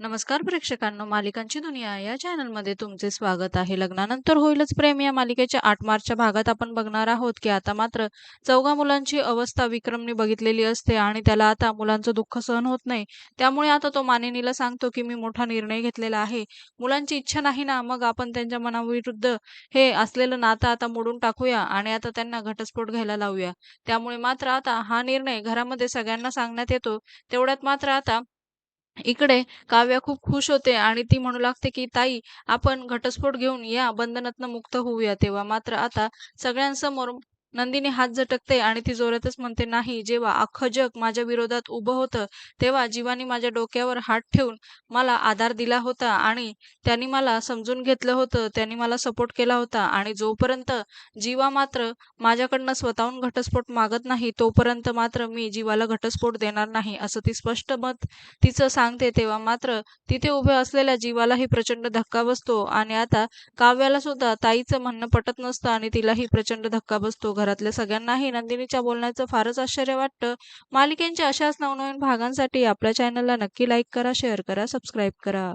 नमस्कार प्रेक्षकांनो मालिकांची दुनिया या चॅनलमध्ये तुमचे स्वागत आहे. लग्नानंतर होईलच प्रेम या मालिकेच्या आठ मार्चच्या भागात आपण बघणार आहोत की आता मात्र चौघा मुलांची अवस्था विक्रमने बघितलेली असते आणि त्याला आता मुलांचं दुःख सहन होत नाही. त्यामुळे आता तो मानिनीला सांगतो की मी मोठा निर्णय घेतलेला आहे. मुलांची इच्छा नाही ना मग आपण त्यांच्या मनाविरुद्ध हे असलेलं नातं आता मोडून टाकूया आणि आता त्यांना घटस्फोट घ्यायला लावूया. त्यामुळे मात्र आता हा निर्णय घरामध्ये सगळ्यांना सांगण्यात येतो. तेवढ्यात मात्र आता इकडे काव्या खूप खुश होते आणि ती म्हणू लागते की ताई आपण घटस्फोट घेऊन या बंधनातनं मुक्त होऊया तेव्हा. मात्र आता सगळ्यांसमोर नंदिनी हात झटकते आणि ती जोरातच म्हणते नाही जेव्हा अख्खं जग माझ्या विरोधात उभं होतं तेव्हा जीवानी माझ्या डोक्यावर हात ठेवून मला आधार दिला होता आणि त्यांनी मला समजून घेतलं होतं त्यांनी मला सपोर्ट केला होता आणि जोपर्यंत जीवा मात्र माझ्याकडनं स्वतःहून घटस्फोट मागत नाही तोपर्यंत मात्र मी जीवाला घटस्फोट देणार नाही असं ती स्पष्ट मत तिचं सांगते. तेव्हा मात्र तिथे उभे असलेल्या जीवालाही प्रचंड धक्का बसतो आणि आता काव्याला सुद्धा ताईचं म्हणणं पटत नसतं आणि तिलाही प्रचंड धक्का बसतो घरातल्या सगळ्यांनाही नंदिनीच्या बोलण्याचं फारच आश्चर्य वाटतं. मालिकेंच्या अशाच नवनवीन भागांसाठी आपल्या चॅनलला नक्की लाईक करा शेअर करा सबस्क्राईब करा.